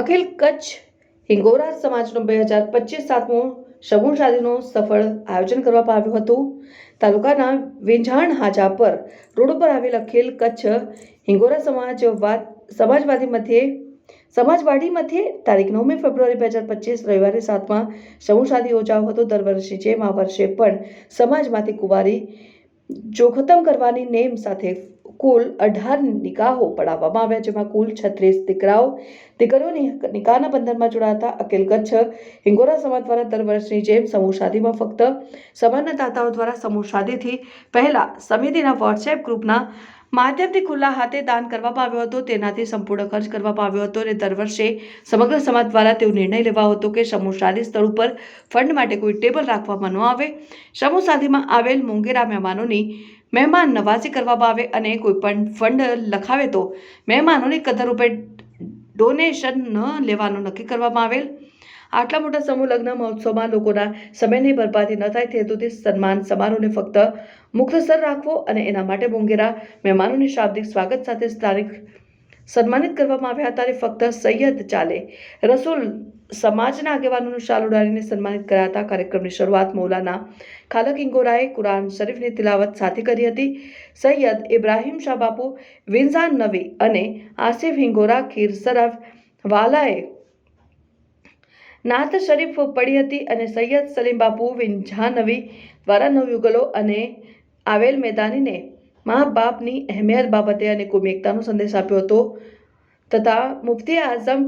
અખિલ કચ્છ હિંગોરા સમાજનો બે હજાર પચીસ સાતમો શગુન શાદીનું સફળ આયોજન કરવામાં આવ્યું હતું. તાલુકાના વેંઝાણ હાજા પર, રોડ પર આવેલ અખિલ કચ્છ હિંગોરા સમાજવાદ સમાજવાદી મધ્યે સમાજવાડી મધ્યે તારીખ નવમી ફેબ્રુઆરી બે હજાર પચીસ રવિવારે સાતમા સમૂહ શાદી યોજાયો હતો. દર વર્ષે જેમ આ વર્ષે પણ સમાજમાંથી કુંવારી જોખતમ કરવાની નેમ સાથે કુલ અઢાર નિકાહો પડાવવામાં આવ્યા, જેમાં કુલ છત્રીસ દીકરાઓ, દીકરીઓની નિકાહના બંધનમાં જોડાતા અખિલ કચ્છ હિંગોરા સમાજ દ્વારા દર વર્ષની જેમ સમૂહ શાદીમાં ફક્ત સમાજના દાતાઓ દ્વારા સમૂહ શાદીથી પહેલા સમિતિના વોટ્સએપ ગ્રુપના માધ્યમથી ખુલ્લા હાથે દાન કરવામાં આવ્યો હતો. તેનાથી સંપૂર્ણ ખર્ચ કરવામાં આવ્યો હતો અને દર વર્ષે સમગ્ર સમાજ દ્વારા તેવો નિર્ણય લેવાયો હતો કે સમૂહ શાદી સ્થળ ઉપર ફંડ માટે કોઈ ટેબલ રાખવામાં ન આવે. સમૂહ શાદીમાં આવેલ મોંઘેરા મહેમાનોની મહેમાન નવાસી કરવામાં આવે અને કોઈ પણ ફંડ લખાવે તો મહેમાનોની કદર રૂપે ડોનેશન ન લેવાનું નક્કી કરવામાં આવેલ. આટલા મોટા સમૂહ લગ્ન મહોત્સવમાં લોકોના સમયની બરબાદી ન થાય તે હેતુથી સન્માન સમારોહને ફક્ત મુક્તસર રાખવો અને એના માટે મોંઘેરા મહેમાનોની શાબ્દિક સ્વાગત સાથે સ્થાનિક સન્માનિત કરવામાં આવ્યા હતા અને ફક્ત સૈયદ ચાલે રસૂલ સમાજના આગેવાનોનું શાલ ઉડાડીને સન્માનિત કર્યા હતા. કાર્યક્રમની શરૂઆત મૌલાના ખાલક ઇંગોરાએ કુરાન શરીફની તિલાવત સાથે કરી હતી. સૈયદ ઇબ્રાહિમ શાહ બાપુ વિન્ઝાન નવી અને આસિફ હિંગોરા ખીર સરફ વાલાએ નાત શરીફ પડી હતી અને સૈયદ સલીમ બાપુ વિંઝાનવી દ્વારા નવયુગલો અને આવેલ મેદાનીને મા બાપની અહેમિયત બાબતે અને કુમિકતાનો સંદેશ આપ્યો હતો તથા મુફ્તી આઝમ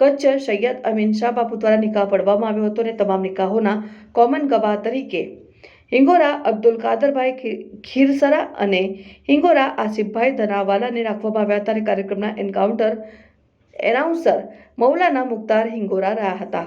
કચ્છ સૈયદ અમીન શાહ બાપુ દ્વારા નિકાહ પડવામાં આવ્યો હતો અને તમામ નિકાહોના કોમન ગવાહ તરીકે હિંગોરા અબ્દુલ કાદરભાઈ ખીરસરા અને હિંગોરા આસિફભાઈ ધનાવાલાને રાખવામાં આવ્યા હતા અને કાર્યક્રમના એન્કાઉન્ટર એનાઉન્સર મૌલાના મુખ્તાર હિંગોરા રહ્યા હતા.